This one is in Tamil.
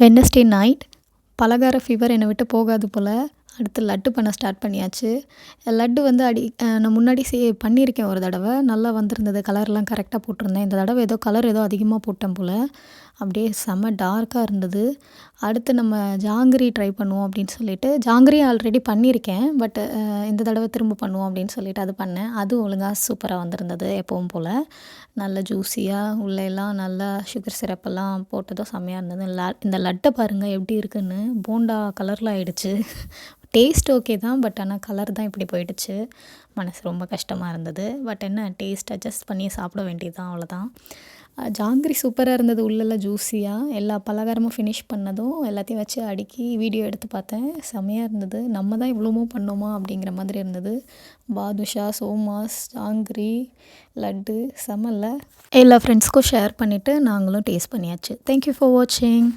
வெட்னஸ்டே நைட் பலகார ஃபீவர் என்னை விட்டு போகாது போல். அடுத்து லட்டு பண்ண ஸ்டார்ட் பண்ணியாச்சு. லட்டு வந்து அடி நான் முன்னாடி சே பண்ணியிருக்கேன் ஒரு தடவை. நல்லா வந்திருந்தது. கலர்லாம் கரெக்டாக போட்டிருந்தேன். இந்த தடவை ஏதோ கலர் ஏதோ அதிகமாக போட்டேன் போல். அப்படியே செம்ம டார்க்காக இருந்தது. அடுத்து நம்ம ஜாங்கிரி ட்ரை பண்ணுவோம் அப்படின்னு சொல்லிட்டு ஜாங்கிரி ஆல்ரெடி பண்ணியிருக்கேன். பட் இந்த தடவை திரும்ப பண்ணுவோம் அப்படின்னு சொல்லிட்டு அது பண்ணேன். அதுவும் ஒழுங்காக சூப்பராக வந்திருந்தது எப்பவும் போல். நல்ல ஜூஸியாக உள்ளெல்லாம் நல்லா சுகர் சிரப்பெல்லாம் போட்டதும் செம்மையாக இருந்தது. ல இந்த லட்டை பாருங்கள் எப்படி இருக்குன்னு. போண்டா கலரில் ஆயிடுச்சு. டேஸ்ட் ஓகே தான் பட் ஆனால் கலர் தான் இப்படி போயிடுச்சு. மனசு ரொம்ப கஷ்டமாக இருந்தது. பட் என்ன டேஸ்ட் அட்ஜஸ்ட் பண்ணி சாப்பிட வேண்டியது தான் அவ்வளோதான் ஜாங்கிரி சூப்பராக இருந்தது உள்ளெல்லாம் ஜூஸியாக எல்லா பலகாரமும் ஃபினிஷ் பண்ணதும் எல்லாத்தையும் வச்சு அடுக்கி வீடியோ எடுத்து பார்த்தேன். செம்மையாக இருந்தது. நம்ம தான் இவ்வளோமோ பண்ணோமா அப்படிங்கிற மாதிரி இருந்தது. பாதுஷா சோமாஸ் ஜாங்கிரி லட்டு செம்மல்ல எல்லா ஃப்ரெண்ட்ஸ்க்கும் ஷேர் பண்ணிவிட்டு நாங்களும் டேஸ்ட் பண்ணியாச்சு. தேங்க்யூ ஃபார் வாட்சிங்